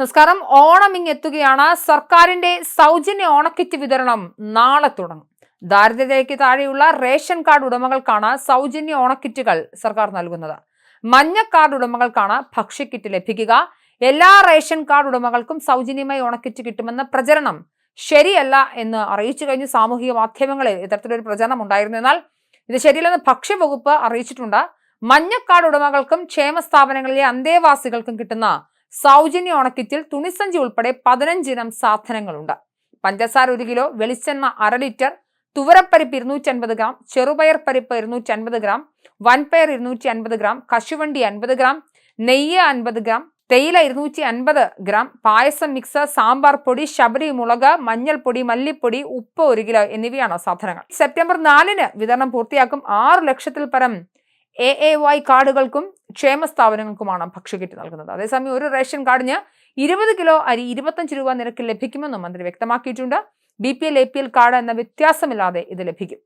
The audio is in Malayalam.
നമസ്കാരം. ഓണം ഇങ്ങെത്തുകയാണ് സർക്കാരിന്റെ സൗജന്യ ഓണക്കിറ്റ് വിതരണം നാളെ തുടങ്ങും. ദാരിദ്ര്യതയ്ക്ക് താഴെയുള്ള റേഷൻ കാർഡ് ഉടമകൾക്കാണ് സൗജന്യ ഓണക്കിറ്റുകൾ സർക്കാർ നൽകുന്നത്. മഞ്ഞ കാർഡ് ഉടമകൾക്കാണ് ഭക്ഷ്യക്കിറ്റ് ലഭിക്കുക. എല്ലാ റേഷൻ കാർഡ് ഉടമകൾക്കും സൗജന്യമായി ഓണക്കിറ്റ് കിട്ടുമെന്ന പ്രചരണം ശരിയല്ല എന്ന് അറിയിച്ചു കഴിഞ്ഞ്. സാമൂഹിക മാധ്യമങ്ങളിൽ ഇത്തരത്തിലൊരു പ്രചരണം ഉണ്ടായിരുന്നു. എന്നാൽ ഇത് ശരിയല്ലെന്ന് ഭക്ഷ്യവകുപ്പ് അറിയിച്ചിട്ടുണ്ട്. മഞ്ഞ കാർഡ് ഉടമകൾക്കും ക്ഷേമ സ്ഥാപനങ്ങളിലെ അന്തേവാസികൾക്കും കിട്ടുന്ന സൗജന്യ ഓണക്കിറ്റിൽ തുണിസഞ്ചി ഉൾപ്പെടെ പതിനഞ്ചിനം സാധനങ്ങളുണ്ട്. പഞ്ചസാര ഒരു കിലോ വെളിച്ചെണ്ണ അര ലിറ്റർ തുവരപ്പരിപ്പ് ഇരുന്നൂറ്റി അൻപത് ഗ്രാം ചെറുപയർ പരിപ്പ് ഇരുന്നൂറ്റി അൻപത് ഗ്രാം വൻപയർ ഇരുന്നൂറ്റി അൻപത് ഗ്രാം കശുവണ്ടി അൻപത് ഗ്രാം നെയ്യ് അൻപത് ഗ്രാം തേയില ഇരുന്നൂറ്റി അൻപത് ഗ്രാം പായസം മിക്സ് സാമ്പാർ പൊടി ശബരി മുളക് മഞ്ഞൾപ്പൊടി മല്ലിപ്പൊടി ഉപ്പ് ഒരു കിലോ എന്നിവയാണ് സാധനങ്ങൾ. സെപ്റ്റംബർ നാലിന് വിതരണം പൂർത്തിയാക്കും ആറ് ലക്ഷത്തിൽ പരം എ എ വൈ കാർഡുകൾക്കും ക്ഷേമ സ്ഥാപനങ്ങൾക്കുമാണ് ഭക്ഷ്യക്കിറ്റ് നൽകുന്നത്. അതേസമയം ഒരു റേഷൻ കാർഡിന് ഇരുപത് കിലോ അരി ഇരുപത്തഞ്ച് രൂപ നിരക്കിൽ ലഭിക്കുമെന്നും മന്ത്രി വ്യക്തമാക്കിയിട്ടുണ്ട്. B P L A P L card എന്ന വ്യത്യാസമില്ലാതെ ഇത് ലഭിക്കും.